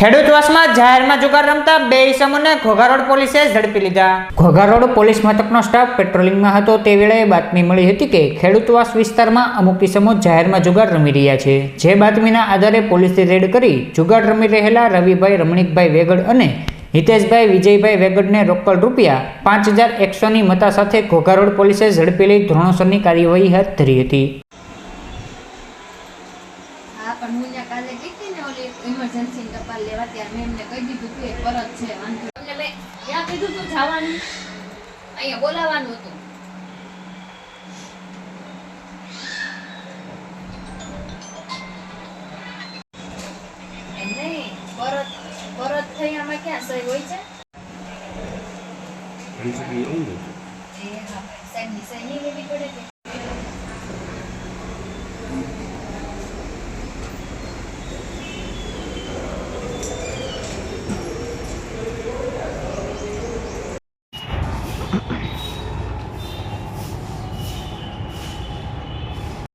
ખેડૂતવાસમાં જાહેરમાં જુગાર રમતા બે ઈસમોને ઘોઘારોડ પોલીસે ઝડપી લીધા. ઘોઘારોડ પોલીસ મથકનો સ્ટાફ પેટ્રોલિંગમાં હતો તે વેળાએ બાતમી મળી હતી કે ખેડૂતવાસ વિસ્તારમાં અમુક ઈસમો જાહેરમાં જુગાર રમી રહ્યા છે. જે બાતમીના આધારે પોલીસે રેડ કરી જુગાર રમી રહેલા રવિભાઈ, રમણીકભાઈ વેગડ અને હિતેશભાઈ, વિજયભાઈ વેગડને રોકડ રૂપિયા પાંચ હજાર એકસોની મતા સાથે ઘોઘારોડ પોલીસે ઝડપી લઈ ધોરણસરની કાર્યવાહી હાથ ધરી હતી. પણ હું ત્યાં કાલે ગઈ હતી ને ઓલી ઇમરજન્સી ટપાલ લેવા ત્યારે મેં એમને કહી દીધું કે પરત છે વાંધો એટલે મેં ક્યાં કીધું તું જવાનું. અહીંયા બોલાવવાનું હતું. પરત પરત થઈ આમાં ક્યાં સહી હોય છે? એ હા સાહેબની સહી લેવી પડે કે? Okay.